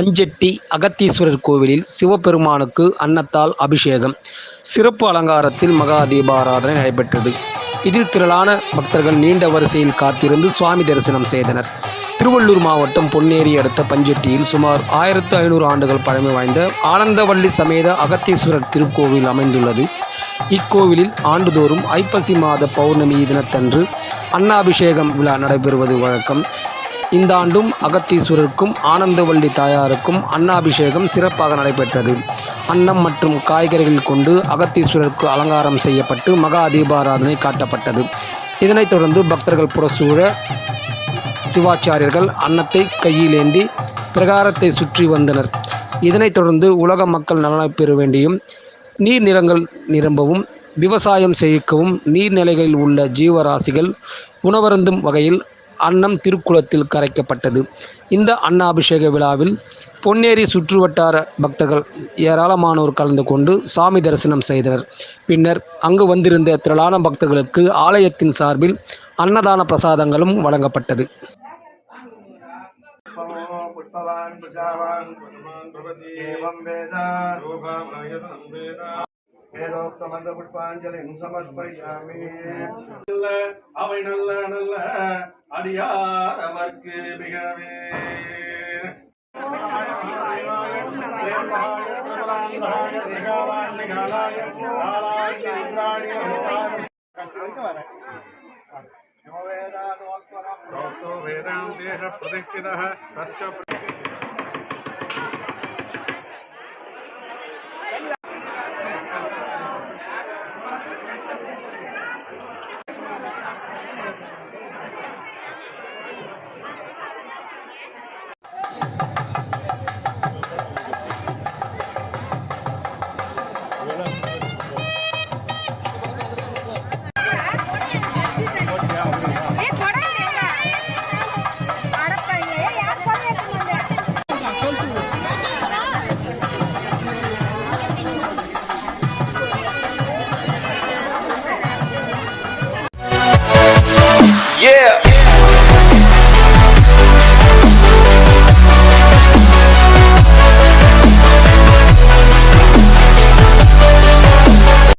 பஞ்செட்டி அகத்தீஸ்வரர் கோவிலில் சிவபெருமானுக்கு அன்னத்தால் அபிஷேகம். சிறப்பு அலங்காரத்தில் மகா தீபாராதனை நடைபெற்றது. இதில் திரளான பக்தர்கள் நீண்ட வரிசையில் காத்திருந்து சுவாமி தரிசனம் செய்தனர். திருவள்ளூர் மாவட்டம் பொன்னேரி அடுத்த பஞ்செட்டியில் சுமார் ஆயிரத்து ஐநூறு ஆண்டுகள் பழமை வாய்ந்த ஆனந்தவள்ளி சமேத அகத்தீஸ்வரர் திருக்கோவில் அமைந்துள்ளது. இக்கோவிலில் ஆண்டுதோறும் ஐப்பசி மாத பௌர்ணமி தினத்தன்று அன்னாபிஷேகம் விழா நடைபெறுவது வழக்கம். இந்த ஆண்டும் அகத்தீஸ்வரருக்கும் ஆனந்தவள்ளி தாயாருக்கும் அன்னாபிஷேகம் சிறப்பாக நடைபெற்றது. அன்னம் மற்றும் காய்கறிகள் கொண்டு அகத்தீஸ்வரருக்கு அலங்காரம் செய்யப்பட்டு மகா தீபாராதனை காட்டப்பட்டது. இதனைத் தொடர்ந்து பக்தர்கள் புறசூழ சிவாச்சாரியர்கள் அன்னத்தை கையிலேந்தி பிரகாரத்தை சுற்றி வந்தனர். இதனைத் தொடர்ந்து உலக மக்கள் நலனைப் பெற வேண்டியும் நீர் நிறங்கள் நிரம்பவும் விவசாயம் செழிக்கவும் நீர்நிலைகளில் உள்ள ஜீவராசிகள் உணவருந்தும் வகையில் அன்னம் திருக்குளத்தில் கரைக்கப்பட்டது இந்த அன்னாபிஷேக விழாவில் பொன்னேரி சுற்றுவட்டார பக்தர்கள் ஏராளமானோர் கலந்து கொண்டு சாமி தரிசனம் செய்தனர் பின்னர் அங்கு வந்திருந்த திரளான பக்தர்களுக்கு ஆலயத்தின் சார்பில் அன்னதான பிரசாதங்களும் வழங்கப்பட்டது प्रजावान् पुष्पवान् भवति एवं वेद रूपमायतनं वेद வேதோக்தமந்த சமர்ப்பயாமி நல்ல அவை நல்ல நல்ல அடியார் அவர்க்கு மிகவே வேதாந்தேஷ பிரதிஷ்டிதः தஸ்ய